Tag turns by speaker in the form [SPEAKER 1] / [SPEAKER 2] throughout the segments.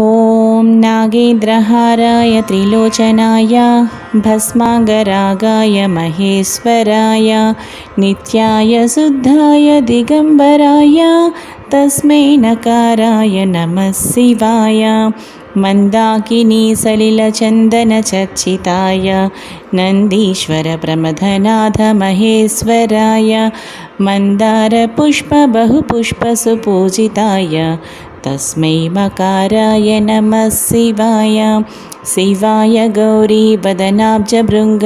[SPEAKER 1] ॐ नागेन्द्रहाराय त्रिलोचनाय भस्माङ्गरागाय महेश्वराय नित्याय शुद्धाय दिगम्बराय तस्मै नकाराय नमः शिवाय मन्दाकिनी सलिलचन्दनचर्चिताय नन्दीश्वरप्रमथनाथ महेश्वराय मन्दारपुष्पबहुपुष्पसुपूजिताय तस्मै मकाराय नमः शिवाय। शिवाय गौरीवदनाब्जभृङ्ग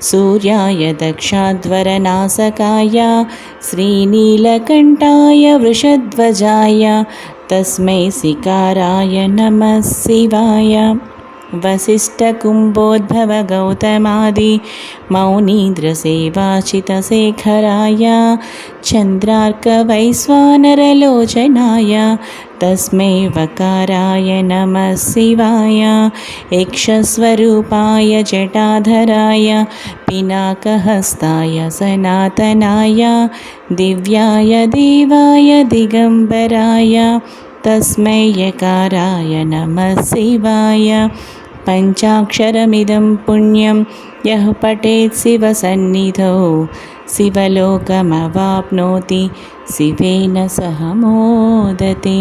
[SPEAKER 1] सूर्याय दक्षाध्वरनासकाय श्रीनीलकण्ठाय वृषध्वजाय। तस्मै सिकाराय नमः शिवाय वसिष्ठकुम्भोद्भवगौतमादि मौनीन्द्रसेवाचितशेखराय चन्द्रार्कवैश्वानरलोचनाय तस्मै वकाराय नमः शिवाय यक्षस्वरूपाय जटाधराय पिनाकहस्ताय सनातनाय दिव्याय देवाय दिगम्बराय तस्मै यकाराय नमः शिवाय पञ्चाक्षरमिदं पुण्यं यः पठेत् शिवसन्निधौ। शिवलोकमवाप्नोति शिवेन सह मोदते